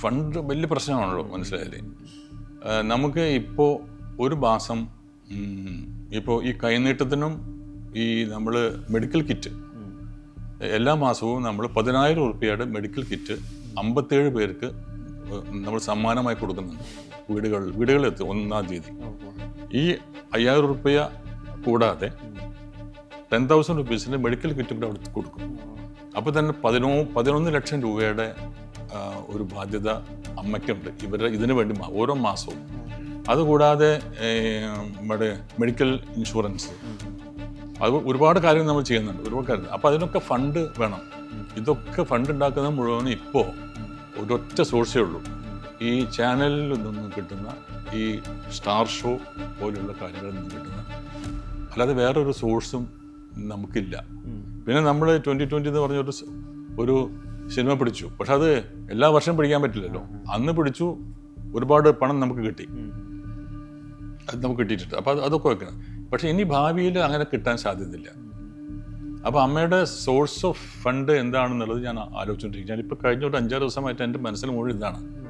Fund വലിയ പ്രശ്നമാണല്ലോ മനസ്സിലായില്ലേ? നമുക്ക് ഇപ്പോൾ ഒരു മാസം ഇപ്പോൾ ഈ കൈനീട്ടത്തിനും ഈ നമ്മൾ മെഡിക്കൽ കിറ്റ് എല്ലാ മാസവും നമ്മൾ പതിനായിരം ഉറുപ്പിയുടെ മെഡിക്കൽ കിറ്റ് അമ്പത്തേഴ് പേർക്ക് നമ്മൾ സമ്മാനമായി കൊടുക്കുന്നുണ്ട്. വീടുകളിൽ വീടുകളിലെത്തും ഒന്നാം തീയതി. ഈ അയ്യായിരം ഉറുപ്പ്യ കൂടാതെ ടെൻ തൗസൻഡ് റുപ്പീസിന്റെ മെഡിക്കൽ കിറ്റ് കൂടെ അവിടെ കൊടുക്കും. അപ്പോൾ തന്നെ പതിനോ പതിനൊന്ന് ലക്ഷം രൂപയുടെ ഒരു ബാധ്യത അമ്മയ്ക്കുണ്ട്. ഇവരുടെ ഇതിനു വേണ്ടി ഓരോ മാസവും. അതുകൂടാതെ നമ്മുടെ മെഡിക്കൽ ഇൻഷുറൻസ്. അത് ഒരുപാട് കാര്യങ്ങൾ നമ്മൾ ചെയ്യുന്നുണ്ട്. ഒരുപാട് കാര്യം അപ്പോൾ അതിനൊക്കെ ഫണ്ട് വേണം. ഇതൊക്കെ ഫണ്ട് ഉണ്ടാക്കുന്നത് മുഴുവൻ ഇപ്പോൾ ഒരൊറ്റ സോഴ്സേ ഉള്ളൂ. ഈ ചാനലിൽ നിന്ന് കിട്ടുന്ന ഈ സ്റ്റാർ ഷോ പോലെയുള്ള കാര്യങ്ങളിൽ നിന്ന് കിട്ടുന്ന അല്ലാതെ വേറൊരു സോഴ്സും നമുക്കില്ല. പിന്നെ നമ്മൾ ട്വന്റി ട്വന്റി എന്ന് പറഞ്ഞൊരു ഒരു സിനിമ പിടിച്ചു. പക്ഷെ അത് എല്ലാ വർഷവും പിടിക്കാൻ പറ്റില്ലല്ലോ. അന്ന് പിടിച്ചു ഒരുപാട് പണം നമുക്ക് കിട്ടി. അത് നമുക്ക് കിട്ടിയിട്ടുണ്ട്. അപ്പോൾ അത് അതൊക്കെ വെക്കണം. പക്ഷെ ഇനി ഭാവിയിൽ അങ്ങനെ കിട്ടാൻ സാധ്യതയില്ല. അപ്പോൾ അമ്മയുടെ സോഴ്സ് ഓഫ് ഫണ്ട് എന്താണെന്നുള്ളത് ഞാൻ ആലോചിച്ചുകൊണ്ടിരിക്കുകയാണ്. ഇപ്പോൾ കഴിഞ്ഞ ഒരു അഞ്ചാറ് ദിവസമായിട്ട് എന്റെ മനസ്സിൽ മുഴുവൻ ഇതാണ്.